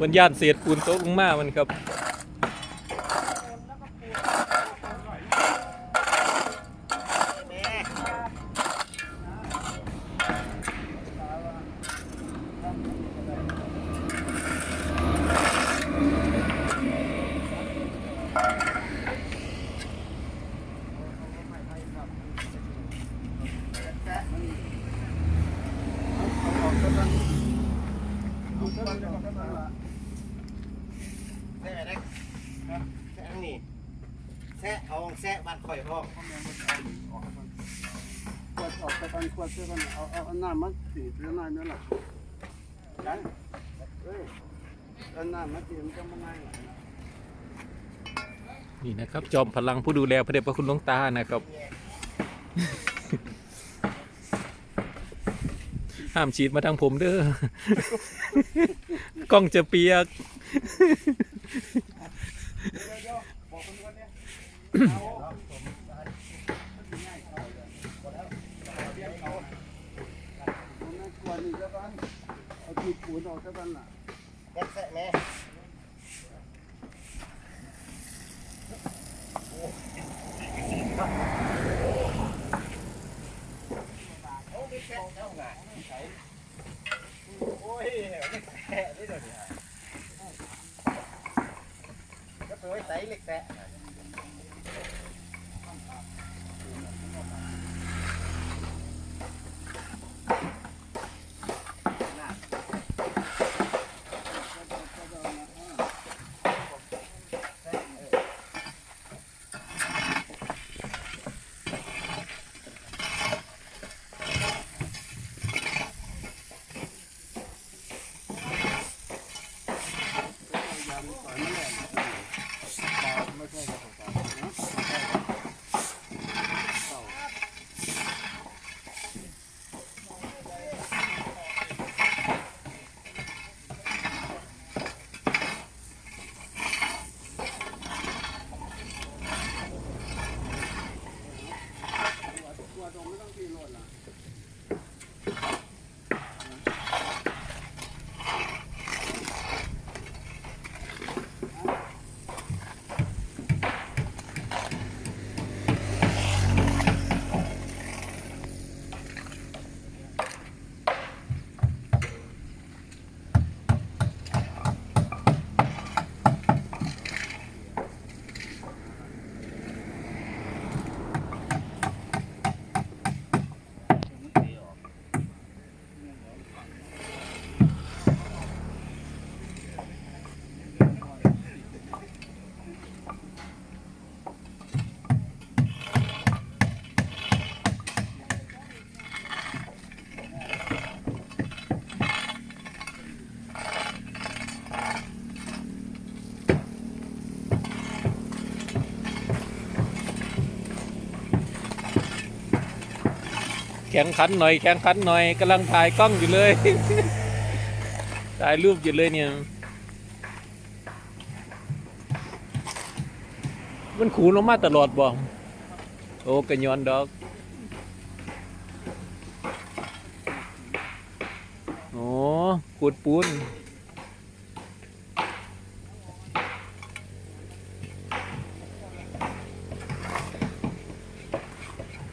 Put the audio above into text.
มันย่านเศษปูนตกลงมามันครับ แซ่เอาแซ่บ้านข่อยห้องขวดออกจากกันขวดเสื้อกันเอาเอาเอาน้ำมาสีเสื้องหน่อยนั่นแหละกันเฮ้ยเอาน้ำมาสีมันจะมาไหนนี่นะครับ จอมพลังผู้ดูแลพระเดชพระคุณหลวงตานะครับ ห้ามฉีดมาทางผมเด้อ กล้องจะเปียก ผมนั่นขวดนี่เอาขีดปูนออกซะบ้านล่ะแซ่แซ่แม่แซ่ได้เลย ก็ตัวใส่เล็กแซ่แข่งขันหน่อยแข่งขันหน่อยกำลังถ่ายกล้องอยู่เลย ถ่ายรูปอยู่เลยเนี่ย มันขูนออกมาตลอดบ่โอ้กระยอนดอก โอ้ขูดปูน